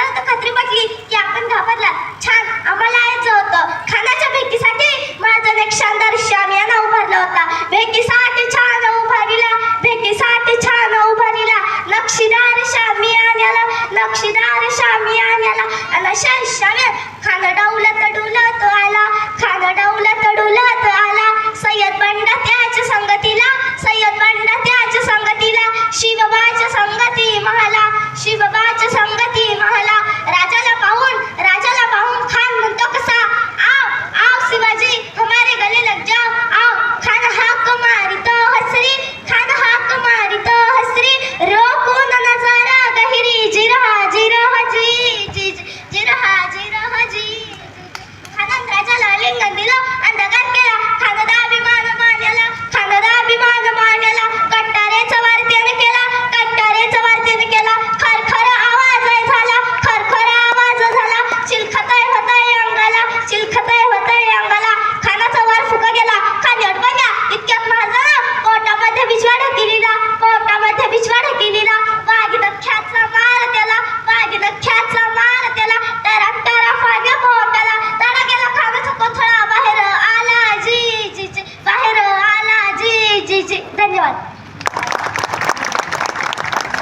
आम्हाला खत्री पटली की आपण घाबरला छान आम्हाला यायचं होतं. खाण्याच्या भेटीसाठी माझा एक शानदार श्याम यानं उभारला होता. भेटीसाठी छान उभारीला भेटीसाठी छान उभारीला. नक्षीदार श्याम याला नक्षीदार श्याम याला आणि शाम खाणं डावलं तडवलं तो आला. കാലം കണ്ടില്ല ধন্যবাদ